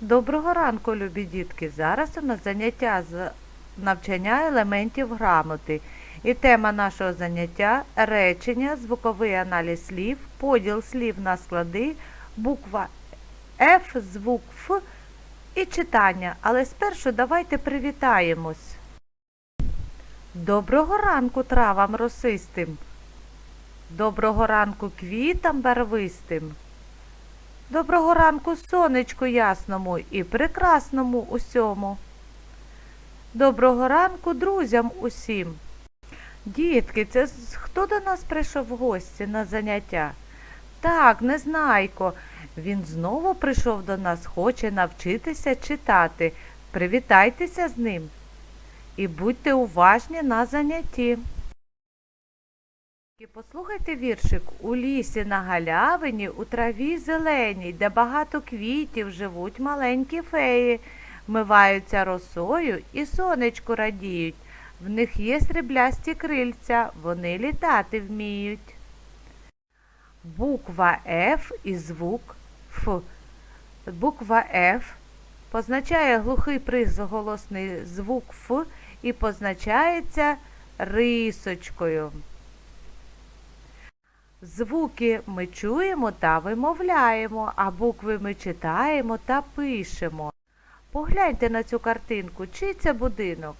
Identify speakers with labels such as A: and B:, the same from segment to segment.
A: Доброго ранку, любі дітки! Зараз у нас заняття з навчання елементів грамоти. І тема нашого заняття речення, звуковий аналіз слів, поділ слів на склади, буква Ф, звук Ф і читання. Але спершу давайте привітаємось. Доброго ранку травам росистим. Доброго ранку квітам барвистим. Доброго ранку сонечку ясному і прекрасному усьому. Доброго ранку друзям усім. Дітки, це хто до нас прийшов в гості на заняття? Так, Незнайко. Він знову прийшов до нас, хоче навчитися читати. Привітайтеся з ним і будьте уважні на занятті. Послухайте віршик у лісі на галявині, у траві зеленій, де багато квітів живуть маленькі феї, вмиваються росою і сонечку радіють. В них є сріблясті крильця, вони літати вміють. Буква Ф і звук Ф. Буква Ф позначає глухий приголосний звук Ф і позначається рисочкою. Звуки ми чуємо та вимовляємо, а букви ми читаємо та пишемо. Погляньте на цю картинку, чий це будинок?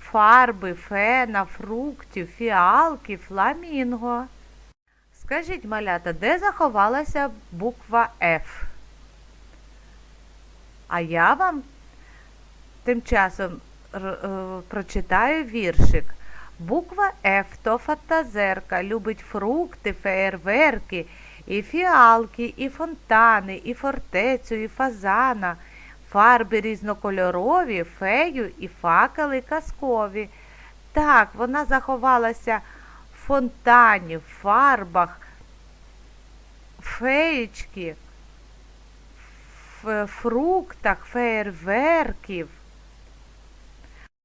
A: Фарби, фена, фруктів, фіалки, фламінго. Скажіть, малята, де заховалася буква Ф? А я вам тим часом е, прочитаю віршик. Буква Ф то фантазерка, любить фрукти, феєрверки, і фіалки, і фонтани, і фортецю, і фазана, фарби різнокольорові, фею і факели казкові. Так, вона заховалася в фонтані, в фарбах, феєчки, в фруктах, феєрверків.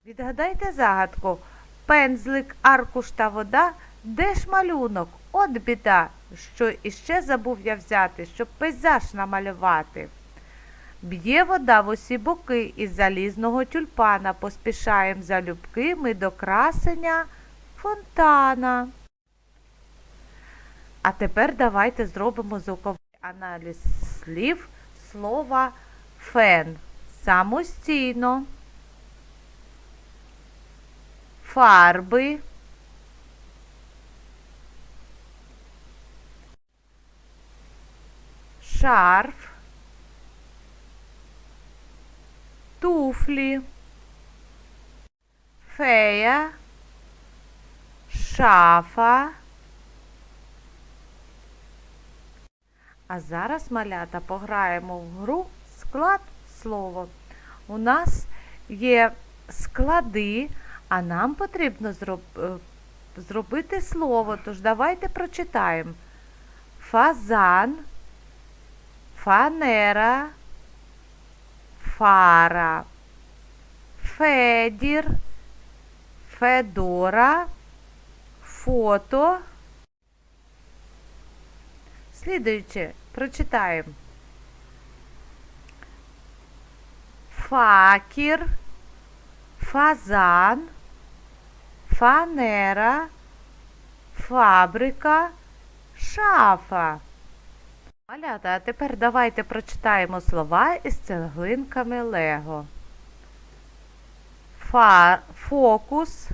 A: Відгадайте загадку. Пензлик, аркуш та вода, де ж малюнок? От біда, що іще забув я взяти, щоб пейзаж намалювати. Б'є вода в усі боки із залізного тюльпана, поспішаєм залюбки ми до красення фонтана. А тепер давайте зробимо звуковий аналіз слів слова фен самостійно. Фарби, шарф, туфлі, фея, шафа. А зараз, малята, пограємо в гру склад слово. У нас є склади, а нам потрібно зроб- е, зробити слово. Тож давайте прочитаємо. Фазан, фанера, фара, федір, федора, фото. Слідуючи, прочитаємо. Факір, фазан, фанера, фабрика, шафа. Малята, а тепер давайте прочитаємо слова із цеглинками Лего. Фа, фокус,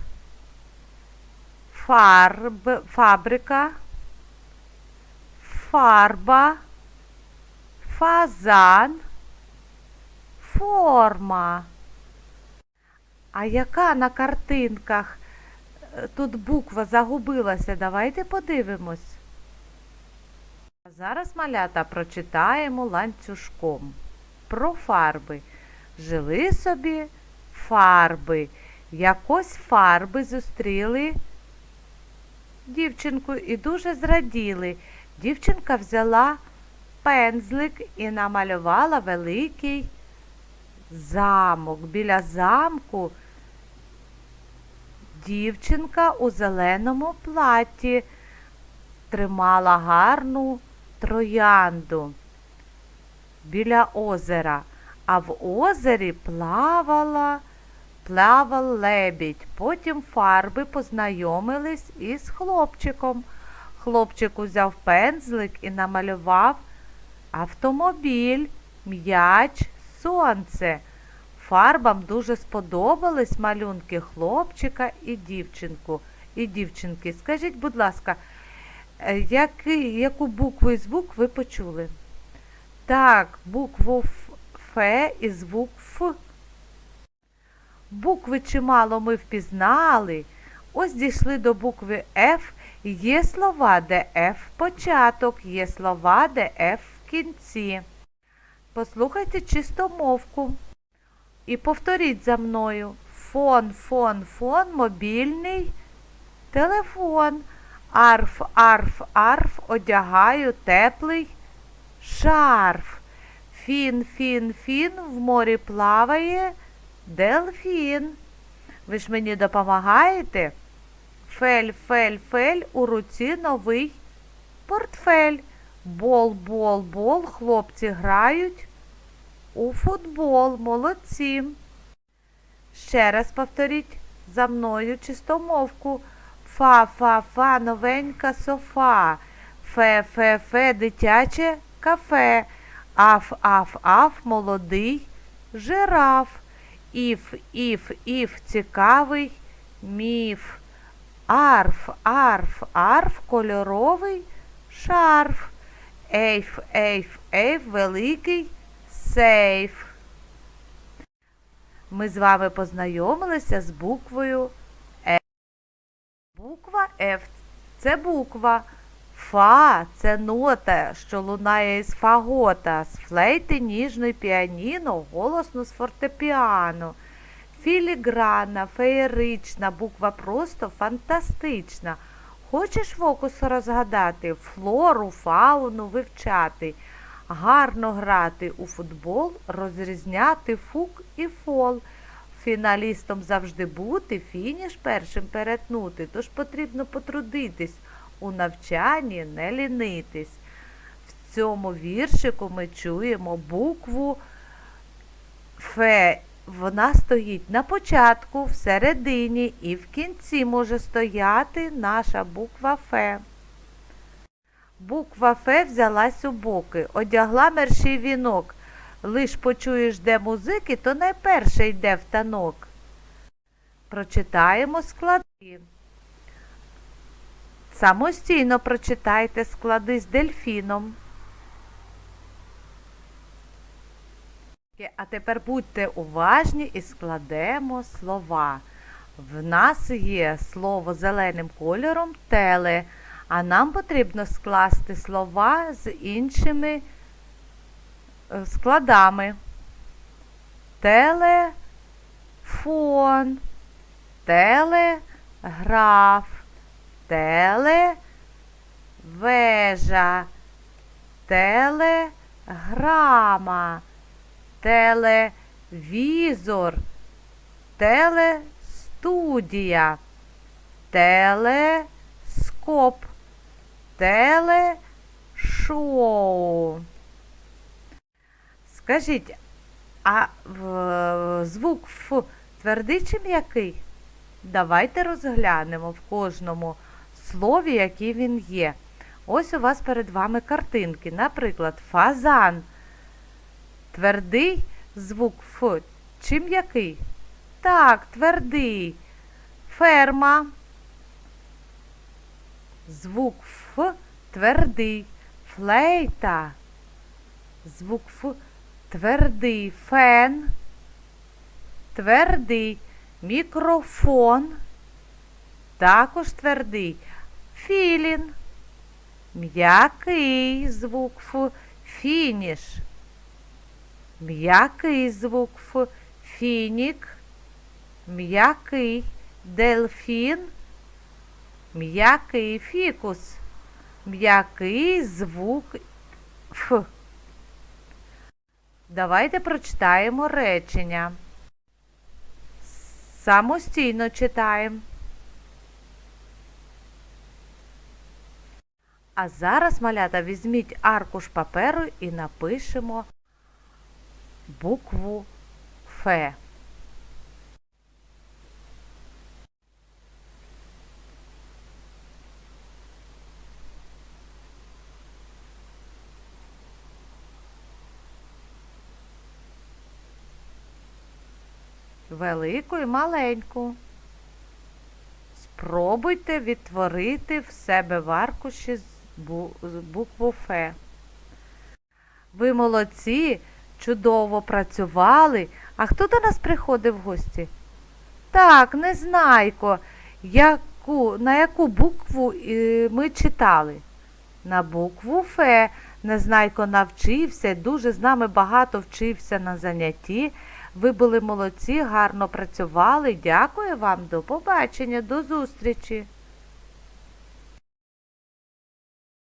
A: фарб, фабрика, фарба, фазан, форма. А яка на картинках тут буква загубилася? Давайте подивимось. А зараз малята прочитаємо ланцюжком про фарби. Жили собі фарби. Якось фарби зустріли дівчинку і дуже зраділи. Дівчинка взяла пензлик і намалювала великий замок. Біля замку дівчинка у зеленому платі тримала гарну троянду біля озера, А в озері плавала, плавав лебідь. Потім фарби познайомились із хлопчиком. Хлопчик узяв пензлик і намалював автомобіль, м'яч, сонце. Фарбам дуже сподобались малюнки хлопчика і дівчинку. І дівчинки. Скажіть, будь ласка, е, який, яку букву і звук ви почули? Так, букву Ф, і звук Ф. Букви чимало ми впізнали. Ось дійшли до букви Ф. Є слова, де Ф початок, є слова, де Ф в кінці. Послухайте чистомовку. І повторіть за мною. Фон, фон, фон, мобільний телефон. Арф, арф, арф, одягаю теплий шарф. Фін, фін, фін, в морі плаває дельфін. Ви ж мені допомагаєте? Фель, фель, фель, у руці новий портфель. Бол, бол, бол, хлопці грають у футбол. Молодці. Ще раз повторіть за мною чистомовку. Фа, фа, фа, новенька софа. Фе, фе, фе, дитяче кафе. Аф, аф, аф, молодий жираф. Іф, іф, іф, цікавий міф. Арф, арф, арф, кольоровий шарф. Ейф, ейф, ейф, великий сейф. Ми з вами познайомилися з буквою Ф. Буква Ф це буква. Фа це нота, що лунає із фагота, з флейти ніжної піаніно, голосно з фортепіано. Філігранна, феєрична, буква просто фантастична. Хочеш фокус розгадати, флору, фауну вивчати, гарно грати у футбол, розрізняти фук і фол. Фіналістом завжди бути, фініш першим перетнути, тож потрібно потрудитись, у навчанні не лінитись. В цьому віршику ми чуємо букву Фе. Вона стоїть на початку, всередині і в кінці може стояти наша буква Ф. Буква Ф взялась у боки, одягла мерщій вінок. Лиш почуєш, де музики, то найперше йде в танок. Прочитаємо склади. Самостійно прочитайте склади з дельфіном. А тепер будьте уважні і складемо слова. В нас є слово зеленим кольором теле, а нам потрібно скласти слова з іншими е, складами. Телефон, телеграф, телевежа, телеграма телевізор, телестудія, телескоп, телешоу. Скажіть, а в, звук Ф твердий чи м'який? Давайте розглянемо в кожному слові, який він є. Ось у вас перед вами картинки. Наприклад, фазан. Твердий звук Ф чи м'який? Так, твердий. Ферма. Звук Ф твердий. Флейта. Звук Ф твердий. Фен. Твердий. Мікрофон. Також твердий. Філін. М'який звук Ф. Фініш. М'який звук Ф, фінік, м'який дельфін, м'який фікус, м'який звук Ф. Давайте прочитаємо речення. Самостійно читаємо. А зараз, малята, візьміть аркуш паперу і напишемо букву Ф. Велику і маленьку. Спробуйте відтворити в себе в аркуші з букву Ф. Ви молодці, чудово працювали. А хто до нас приходив в гості? Так, Незнайко. Яку, на яку букву е, ми читали? На букву Ф. Незнайко навчився, дуже з нами багато вчився на занятті. Ви були молодці, гарно працювали. Дякую вам. До побачення, до зустрічі.